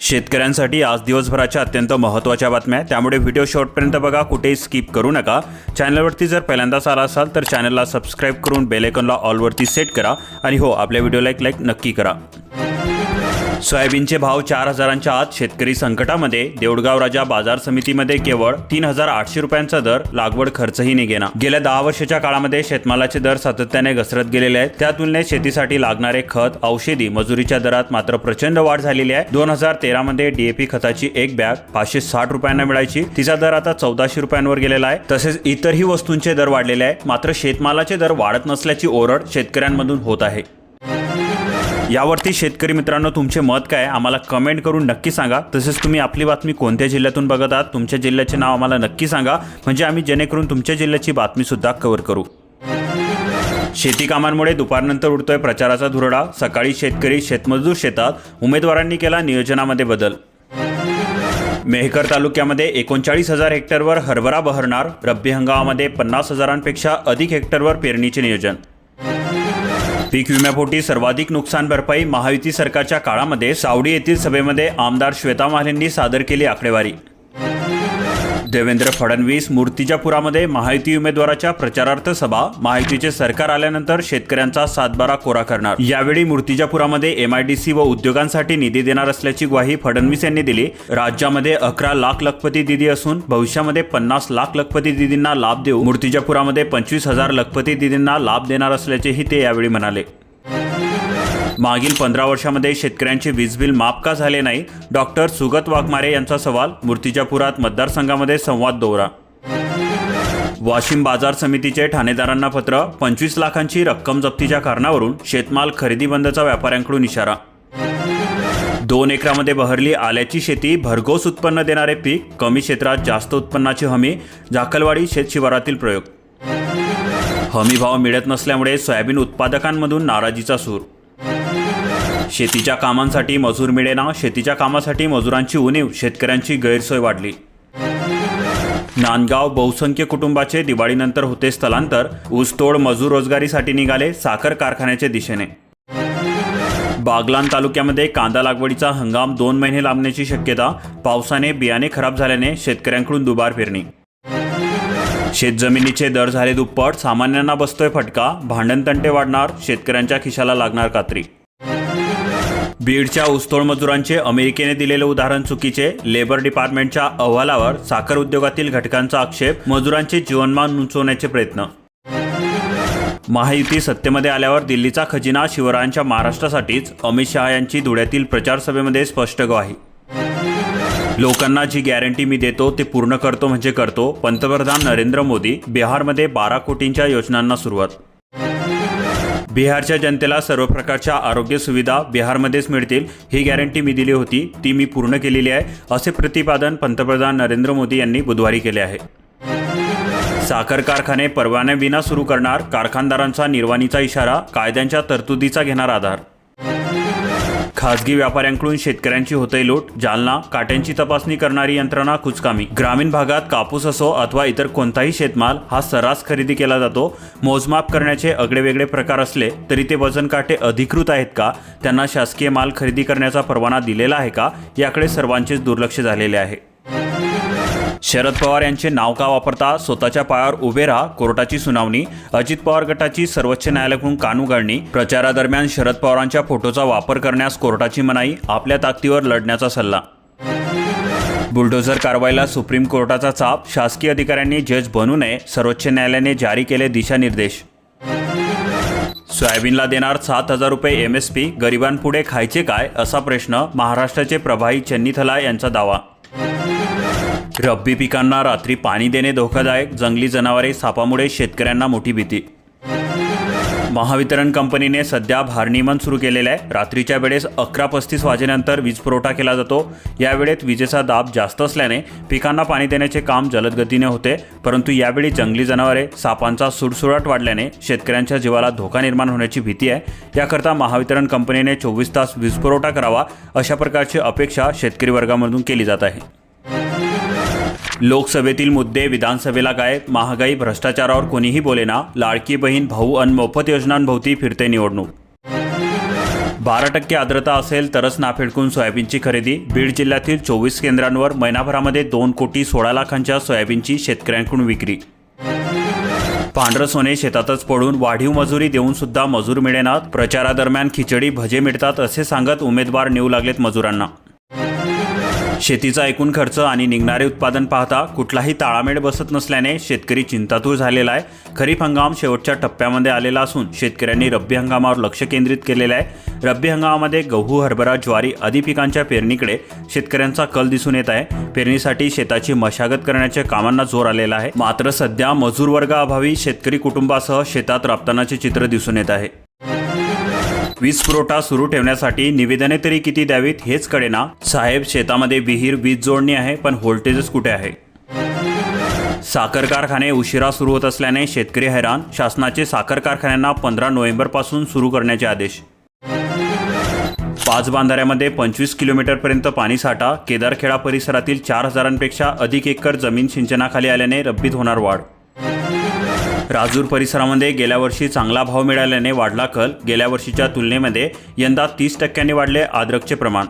शेतकऱ्यांसाठी आज दिवसभराच्या अत्यंत महत्त्वाच्या बातम्या त्यामुळे व्हिडिओ शॉर्टपर्यंत बघा कुठेही स्किप करू नका. चॅनलवरती जर पहिल्यांदाच आला असाल तर चॅनलला सबस्क्राईब करून बेलेकनला ऑलवरती सेट करा. आणि हो आपल्या व्हिडिओला एक लाईक नक्की करा. सोयाबीनचे भाव चार हजारांच्या आत शेतकरी संकटामध्ये देऊळगाव राजा बाजार समितीमध्ये केवळ तीन हजार आठशे रुपयांचा दर लागवड खर्चही निघेना. गेल्या दहा वर्षाच्या काळामध्ये शेतमालाचे दर सातत्याने घसरत गेलेले आहेत. त्या तुलनेत शेतीसाठी लागणारे खत औषधी मजुरीच्या दरात मात्र प्रचंड वाढ झालेली आहे. दोन हजार तेरा मध्ये डीएपी खताची एक बॅग पाचशे साठ रुपयांना मिळायची. तिचा दर आता चौदाशे रुपयांवर गेलेला आहे. तसेच इतरही वस्तूंचे दर वाढलेले आहे मात्र शेतमालाचे दर वाढत नसल्याची ओरड शेतकऱ्यांमधून होत आहे. यावरती शेतकरी मित्रांनो तुमचे मत काय आम्हाला कमेंट करून नक्की सांगा. तसेच तुम्ही आपली बातमी कोणत्या जिल्ह्यातून बघत आहात? तुमच्या जिल्ह्याचे नाव आम्हाला नक्की सांगा. म्हणजे आम्ही जेणेकरून तुमच्या जिल्ह्याची बातमीसुद्धा कव्हर करू. शेती कामांमुळे दुपारनंतर उडतोय प्रचाराचा धुरडा. सकाळी शेतकरी शेतमजूर शेतात. उमेदवारांनी केला नियोजनामध्ये बदल. मेहकर तालुक्यामध्ये एकोणचाळीस हजार हेक्टरवर हरभरा बहरणार. रब्बी हंगामामध्ये पन्नास हजारांपेक्षा अधिक हेक्टरवर पेरणीचे नियोजन. पीक विम्यापोटी सर्वाधिक नुकसान भरपाई महायुती सरकारच्या काळामध्ये सावडी येथील सभेमध्ये आमदार श्वेता महालेंनी सादर केली आकडेवारी. देवेंद्र फडणवीस मूर्तिजापुरामध्ये महायुती उमेदवाराच्या प्रचारार्थ सभा. महायुतीचे सरकार आल्यानंतर शेतकऱ्यांचा सातबारा कोरा करणार. यावेळी मूर्तिजापुरामध्ये एमआयडीसी व उद्योगांसाठी निधी देणार असल्याची ग्वाही फडणवीस यांनी दिली. राज्यामध्ये अकरा लाख लखपती दिदी असून भविष्यामध्ये पन्नास लाख लखपती दिदींना लाभ देऊ मूर्तिजापुरामध्ये पंचवीस हजार लखपती दिदींना लाभ देणार असल्याचेही ते यावेळी म्हणाले. मागील पंधरा वर्षामध्ये शेतकऱ्यांचे वीज बिल माफ का झाले नाही? डॉक्टर सुगत वाघमारे यांचा सवाल मूर्तिजापुरात मतदारसंघामध्ये संवाद दौरा. वाशिम बाजार समितीचे ठाणेदारांना पत्र पंचवीस लाखांची रक्कम जप्तीच्या कारणावरून शेतमाल खरेदी बंदचा व्यापाऱ्यांकडून इशारा. दोन एकरामध्ये बहरली आल्याची शेती भरघोस उत्पन्न देणारे पीक कमी क्षेत्रात जास्त उत्पन्नाची हमी झाकलवाडी शेतशिवारातील प्रयोग. हमी भाव मिळत नसल्यामुळे सोयाबीन उत्पादकांमधून नाराजीचा सूर. शेतीच्या कामांसाठी मजूर मिळेना शेतीच्या कामासाठी मजुरांची उणीव शेतकऱ्यांची गैरसोय वाढली. नांदगाव बहुसंख्य कुटुंबाचे दिवाळीनंतर होते स्थलांतर ऊसतोड मजूर रोजगारीसाठी निघाले साखर कारखान्याच्या दिशेने. बागलान तालुक्यामध्ये कांदा लागवडीचा हंगाम दोन महिने लांबण्याची शक्यता पावसाने बियाणे खराब झाल्याने शेतकऱ्यांकडून दुबार फिरणी शेतजमिनीचे दर झाले दुप्पट सामान्यांना बसतोय फटका भांडणतंटे वाढणार शेतकऱ्यांच्या खिशाला लागणार कात्री. बीडच्या ऊसतोड मजुरांचे अमेरिकेने दिलेले उदाहरण चुकीचे लेबर डिपार्टमेंटच्या अहवालावर साखर उद्योगातील घटकांचा आक्षेप मजुरांचे जीवनमान उंचवण्याचे प्रयत्न. महायुती सत्तेमध्ये आल्यावर दिल्लीचा खजिना शिवरायांच्या महाराष्ट्रासाठीच अमित शहा यांची धुळ्यातील प्रचार सभेमध्ये स्पष्ट ग्वाही. लोकांना जी गॅरंटी मी देतो ते पूर्ण करतो म्हणजे करतो पंतप्रधान नरेंद्र मोदी बिहारमध्ये बारा कोटींच्या योजनांना सुरुवात. बिहारच्या जनतेला सर्व प्रकारच्या आरोग्य सुविधा बिहारमध्येच मिळतील ही गॅरंटी मी दिली होती. ती मी पूर्ण केलेली आहे असे प्रतिपादन पंतप्रधान नरेंद्र मोदी यांनी बुधवारी केले आहे. साखर कारखाने परवान्याविना सुरू करणार कारखानदारांचा निर्वाणीचा इशारा कायद्यांच्या तरतुदीचा घेणार आधार. खासगी व्यापाऱ्यांकडून शेतकऱ्यांची होते लूट जालना काट्यांची तपासणी करणारी यंत्रणा कुचकामी ग्रामीण भागात कापूस असो अथवा इतर कोणताही शेतमाल हा सर्रास खरेदी केला जातो. मोजमाप करण्याचे आगळेवेगळे प्रकार असले तरी ते वजन काटे अधिकृत आहेत का? त्यांना शासकीय माल खरेदी करण्याचा परवाना दिलेला आहे का? याकडे सर्वांचेच दुर्लक्ष झालेले आहे. शरद पवार यांचे नाव का वापरता? स्वतःच्या पायावर उभे राहा. कोर्टाची सुनावणी. अजित पवार गटाची सर्वोच्च न्यायालयाकडून कान उघडणी प्रचारादरम्यान शरद पवारांच्या फोटोचा वापर करण्यास कोर्टाची मनाई. आपल्या ताकदीवर लढण्याचा सल्ला. बुलडोझर कारवाईला सुप्रीम कोर्टाचा चाप. शासकीय अधिकाऱ्यांनी जज बनू नये. सर्वोच्च न्यायालयाने जारी केले दिशानिर्देश. सोयाबीनला देणार सात हजार रुपये एम एस पी. गरिबांपुढे खायचे काय? असा प्रश्न महाराष्ट्राचे प्रभारी चन्नीथला यांचा दावा. रब्बी पिकांना रात्री पाणी देणे धोकादायक जंगली जनावरे सापामुळे शेतकऱ्यांना मोठी भीती. महावितरण कंपनीने सध्या भारनियमन सुरू केलेलं आहे. रात्रीच्या वेळेस अकरा पस्तीस वाजेनंतर वीज पुरवठा केला जातो. यावेळेत विजेचा दाब जास्त असल्याने पिकांना पाणी देण्याचे काम जलदगतीने होते. परंतु यावेळी जंगली जनावरे सापांचा सुडसुडाट वाढल्याने शेतकऱ्यांच्या जीवाला धोका निर्माण होण्याची भीती आहे. याकरता महावितरण कंपनीने चोवीस तास वीज पुरवठा करावा अशा प्रकारची अपेक्षा शेतकरी वर्गामधून केली जात आहे. लोकसभेतील मुद्दे विधानसभेला गायब महागाई भ्रष्टाचारावर कोणीही बोलेना लाडकी बहीण भाऊ अन मोफत योजनांभोवती फिरते निवडणूक. बारा टक्के आर्द्रता असेल तरच नाफेडकून सोयाबीनची खरेदी. बीड जिल्ह्यातील चोवीस केंद्रांवर महिनाभरामध्ये दोन कोटी सोळा लाखांच्या सोयाबीनची शेतकऱ्यांकडून विक्री. पांढरं सोने शेतातच पडून वाढीव मजुरी देऊन सुद्धा मजूर मिळेनात. प्रचारादरम्यान खिचडी भजे मिळतात असे सांगत उमेदवार नेऊ लागलेत मजुरांना. शेतीचा एकूण खर्च आणि निघणारे उत्पादन पाहता कुठलाही ताळामेळ बसत नसल्याने शेतकरी चिंतातूर झालेला आहे. खरीप हंगाम शेवटच्या टप्प्यामध्ये आलेला असून शेतकऱ्यांनी रब्बी हंगामावर लक्ष केंद्रित केलेलं आहे. रब्बी हंगामामध्ये गहू हरभरा ज्वारी आदी पिकांच्या पेरणीकडे शेतकऱ्यांचा कल दिसून येत आहे. पेरणीसाठी शेताची मशागत करण्याच्या कामांना जोर आलेला आहे. मात्र सध्या मजूर वर्गाअभावी शेतकरी कुटुंबासह शेतात राबतानाचे चित्र दिसून येत आहे. वीज पुरवठा सुरू ठेवण्यासाठी निवेदने तरी किती द्यावीत हेच कळेना. साहेब शेतामध्ये विहीर वीज जोडणी आहे पण व्होल्टेजच कुठे आहे? साखर कारखाने उशिरा सुरू होत असल्याने शेतकरी हैराण. शासनाचे साखर कारखान्यांना पंधरा नोव्हेंबरपासून सुरू करण्याचे आदेश. पाच बांधाऱ्यामध्ये पंचवीस किलोमीटरपर्यंत पाणीसाठा केदारखेडा परिसरातील चार हजारांपेक्षा अधिक एकर जमीन सिंचनाखाली आल्याने रब्बीत होणार वाढ. राजूर परिसरामध्ये गेल्या वर्षी चांगला भाव मिळाल्याने वाढला कल. गेल्या वर्षीच्या तुलनेमध्ये यंदा तीस टक्क्यांनी वाढले आद्रकचे प्रमाण.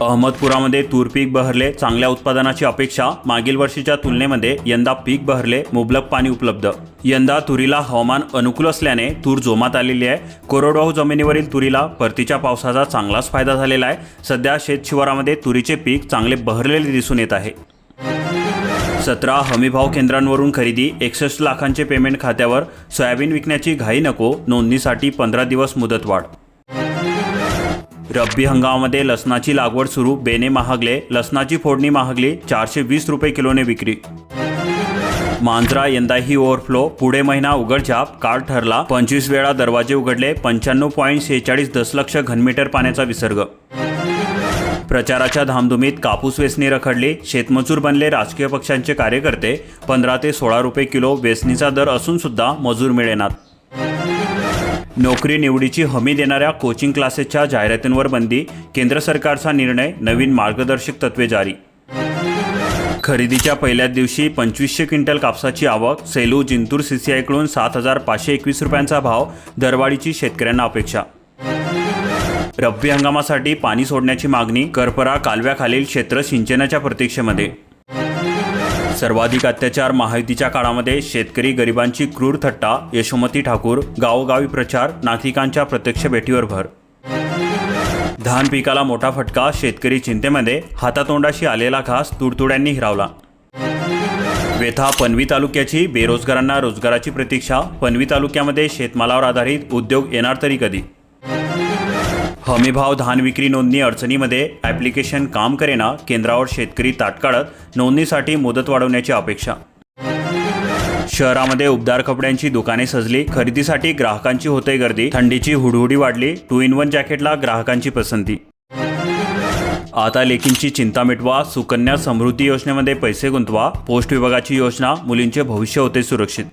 अहमदपुरामध्ये तूर पीक बहरले चांगल्या उत्पादनाची अपेक्षा. मागील वर्षीच्या तुलनेमध्ये यंदा पीक बहरले मुबलक पाणी उपलब्ध. यंदा तुरीला हवामान अनुकूल असल्याने तूर जोमात आलेली आहे. कोरडवाहू जमिनीवरील तुरीला परतीच्या पावसाचा चांगलाच फायदा झालेला आहे. सध्या शेतशिवारामध्ये तुरीचे पीक चांगले बहरलेले दिसून येत आहे. सतरा हमीभाव केंद्रांवरून खरेदी एकसष्ट लाखांचे पेमेंट खात्यावर सोयाबीन विकण्याची घाई नको नोंदणीसाठी पंधरा दिवस मुदतवाढ. रब्बी हंगामामध्ये लसणाची लागवड सुरू बेने महागले लसणाची फोडणी महागली चारशे वीस रुपये किलोने विक्री. मांजरा यंदाही ओव्हरफ्लो पुढे महिना उघडझाप काळ ठरला पंचवीस वेळा दरवाजे उघडले पंच्याण्णव पॉईंट शेहेचाळीस दशलक्ष घनमीटर पाण्याचा विसर्ग. प्रचाराच्या धामधुमीत कापूस वेचणी रखडली शेतमजूर बनले राजकीय पक्षांचे कार्यकर्ते पंधरा ते सोळा रुपये किलो वेचणीचा दर असून सुद्धा मजूर मिळेनात. नोकरी निवडीची हमी देणाऱ्या कोचिंग क्लासेसच्या जाहिरातींवर बंदी केंद्र सरकारचा निर्णय नवीन मार्गदर्शक तत्वे जारी. खरेदीच्या पहिल्याच दिवशी पंचवीसशे क्विंटल कापसाची आवक सेलू जिंतूर सीसीआयकडून सात हजार पाचशे एकवीस रुपयांचा भाव दरवाढीची शेतकऱ्यांना अपेक्षा. रब्बी हंगामासाठी पाणी सोडण्याची मागणी करपरा कालव्याखालील क्षेत्र सिंचनाच्या प्रतीक्षेमध्ये. सर्वाधिक अत्याचार महायुतीच्या काळामध्ये शेतकरी गरिबांची क्रूर थट्टा यशोमती ठाकूर गावोगावी प्रचार नागरिकांच्या प्रत्यक्ष भेटीवर भर. धान पिकाला मोठा फटका शेतकरी चिंतेमध्ये हातातोंडाशी आलेला घास तुडतुड्यांनी हिरावला. वेथा पनवी तालुक्याची बेरोजगारांना रोजगाराची प्रतीक्षा पनवी तालुक्यामध्ये शेतमालावर आधारित उद्योग येणार तरी कधी? हमीभाव धान विक्री नोंदणी अडचणीमध्ये ॲप्लिकेशन काम करेना केंद्रावर शेतकरी ताटकाळत नोंदणीसाठी मुदत वाढवण्याची अपेक्षा. शहरामध्ये उबदार कपड्यांची दुकाने सजली खरेदीसाठी ग्राहकांची होते गर्दी थंडीची हुडहुडी वाढली टू इन वन जॅकेटला ग्राहकांची पसंती. आता लेखींची चिंता मिटवा सुकन्या समृद्धी योजनेमध्ये पैसे गुंतवा पोस्ट विभागाची योजना मुलींचे भविष्य होते सुरक्षित.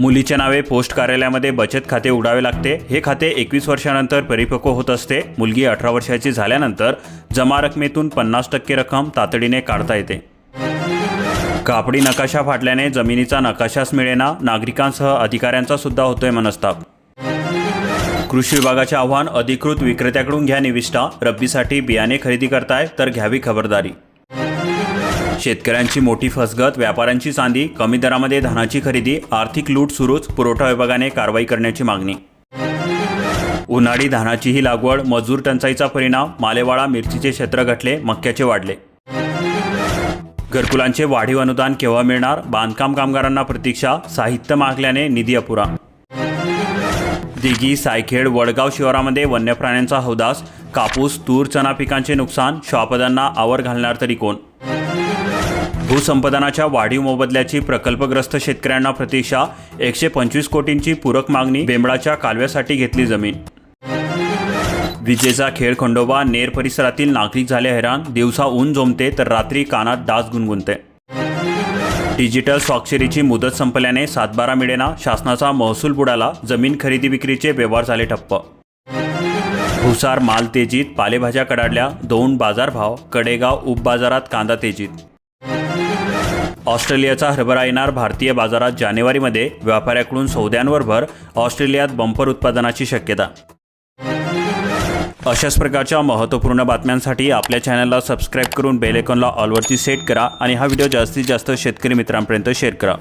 मुलीच्या नावे पोस्ट कार्यालयामध्ये बचत खाते उघडावे लागते. हे खाते एकवीस वर्षानंतर परिपक्व होत असते. मुलगी अठरा वर्षाची झाल्यानंतर जमा रकमेतून पन्नास टक्के रक्कम तातडीने काढता येते. कापडी नकाशा फाटल्याने जमिनीचा नकाशाच मिळेना. नागरिकांसह अधिकाऱ्यांचा सुद्धा होतोय मनस्ताप. कृषी विभागाचे आव्हान अधिकृत विक्रेत्याकडून घ्या निविष्ठा. रब्बीसाठी बियाणे खरेदी करताय तर घ्यावी खबरदारी. शेतकऱ्यांची मोठी फसगत व्यापाऱ्यांची चांदी कमी दरामध्ये धानाची खरेदी आर्थिक लूट सुरूच पुरवठा विभागाने कारवाई करण्याची मागणी. उन्हाळी धानाचीही लागवड मजूर टंचाईचा परिणाम मालेवाडा मिरचीचे क्षेत्र घटले मक्याचे वाढले. घरकुलांचे वाढीव अनुदान केव्हा मिळणार? बांधकाम कामगारांना प्रतीक्षा साहित्य मागल्याने निधी अपुरा. दिघी सायखेड वडगाव शिवारामध्ये वन्य प्राण्यांचा हौदास कापूस तूर चना पिकांचे नुकसान श्वापदांना आवर घालणार तरी कोण? भूसंपादनाच्या वाढीव मोबदल्याची प्रकल्पग्रस्त शेतकऱ्यांना प्रतीक्षा एकशे पंचवीस कोटींची पूरक मागणी बेंबळाच्या कालव्यासाठी घेतली जमीन. विजेचा खेळ खंडोबा नेर परिसरातील नागरिक झाले हैराण दिवसा ऊन जोमते तर रात्री कानात डास गुणगुणते. डिजिटल स्वाक्षरीची मुदत संपल्याने सातबारा मिळेना शासनाचा महसूल बुडाला जमीन खरेदी विक्रीचे व्यवहार झाले ठप्प. भुसार माल तेजीत पालेभाज्या कडाडल्या दोन बाजारभाव कडेगाव उपबाजारात कांदा तेजीत. ऑस्ट्रेलियाचा हरभरा येणार भारतीय बाजारात जानेवारीमध्ये व्यापाऱ्याकडून सौद्यांवर भर ऑस्ट्रेलियात बंपर उत्पादनाची शक्यता. अशाच प्रकारच्या महत्त्वपूर्ण बातम्यांसाठी आपल्या चॅनलला सबस्क्राईब करून बेल आयकॉनला ऑलवरती सेट करा आणि हा व्हिडिओ जास्तीत जास्त शेतकरी मित्रांपर्यंत शेअर करा.